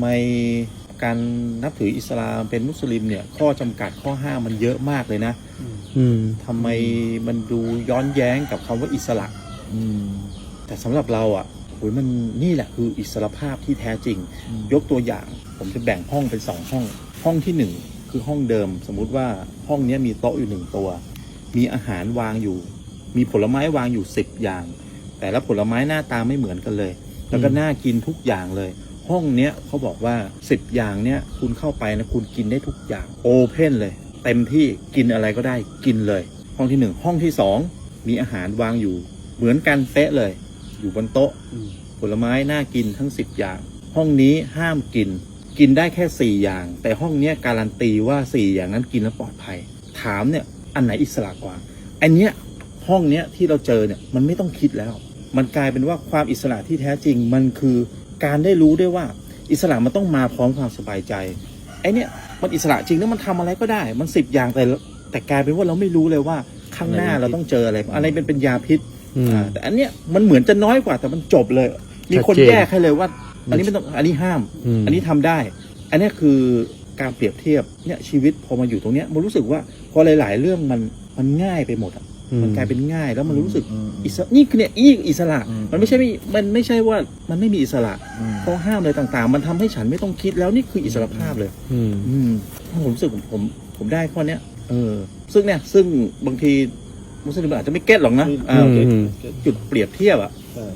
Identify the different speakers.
Speaker 1: ไมการนับถืออิสลามเป็นมุสลิมเนี่ย ข้อจำกัดข้อห้ามมันเยอะมากเลยนะ
Speaker 2: อืม
Speaker 1: ทำไมมันดูย้อนแย้งกับคำว่าอิสระ
Speaker 3: อืม
Speaker 1: แต่สำหรับเราอะโอ้ยมันนี่แหละคืออิสรภาพที่แท้จริง
Speaker 3: อืม
Speaker 1: ยกตัวอย่าง ผมจะแบ่งห้องเป็นสองห้อง ห้องที่หนึ่งคือห้องเดิม สมมุติว่าห้องเนี้ยมีโต๊ะอยู่หนึ่งตัว มีอาหารวางอยู่ มีผลไม้วางอยู่สิบอย่าง แต่ละผลไม้หน้าตาไม่เหมือนกันเลย แล้วก็น่ากินทุกอย่างเลย ห้องเนี้ยเขาบอกว่าสิบอย่างเนี้ยคุณเข้าไปนะคุณกินได้ทุกอย่างโอเพนเลย เต็มที่กินอะไรก็ได้กินเลย ห้องที่หนึ่งห้องที่สองมีอาหารวางอยู่ เหมือนกันเป๊ะเลย อยู่บนโต๊ะผลไม้น่ากินทั้งสิบอย่าง ห้องนี้ห้ามกิน กินได้แค่สี่อย่าง แต่ห้องเนี้ยการันตีว่าสี่อย่างนั้นกินแล้วปลอดภัย ถามเนี่ยอันไหนอิสระกว่าอันเนี้ยห้องเนี้ยที่เราเจอเนี่ยมันไม่ต้องคิดแล้ว มันกลายเป็นว่าความอิสระที่แท้จริงมันคือ การได้รู้ด้วยว่า อิสระมันต้องมาพร้อมความสบายใจไอเนี้ยมันอิสระจริงแล้วมันทำอะไรก็ได้ มันสิบอย่างแต่ละแต่กลายเป็นว่าเราไม่รู้เลยว่าข้างหน้าเราต้องเจออะไร อะไรเป็นเป็นยาพิษ
Speaker 2: อืม
Speaker 1: อ่าแต่อันเนี้ยมันเหมือนจะน้อยกว่าแต่มันจบเลย มีคน
Speaker 2: ชัดเจน
Speaker 1: แยกให้เลยว่า อันนี้ไม่ต้องอันนี้ห้าม
Speaker 2: อืม
Speaker 1: อันนี้ทำได้อันเนี้ยคือการเปรียบเทียบเนี่ยชีวิตพอมาอยู่ตรงเนี้ยมันรู้สึกว่าพอหลาย ๆ เรื่องมันมันง่ายไปหมดอะ
Speaker 2: อื ม
Speaker 1: มันกลายเป็นง่าย แล้วมันรู้สึก
Speaker 3: อืม
Speaker 1: อิสระนี่คือเนี่ยนี่อิสระ
Speaker 3: อืม
Speaker 1: มันไม่ใช่ไม่มันไม่ใช่ว่ามันไม่มีอิสระ
Speaker 3: อืม
Speaker 1: ข้อห้ามอะไรต่างๆ มันทำให้ฉันไม่ต้องคิดแล้วนี่คืออิสรภาพเลย
Speaker 2: อืม
Speaker 1: อืมผมรู้สึกผมผมผมได้ข้อเนี้ยเออ ซึ่งเนี่ยซึ่งบางทีมุสลิมอาจจะไม่เก็ตหรอกนะอ่าโอเค
Speaker 2: อืม
Speaker 1: จุดเปรียบเทียบอะ
Speaker 3: ใช่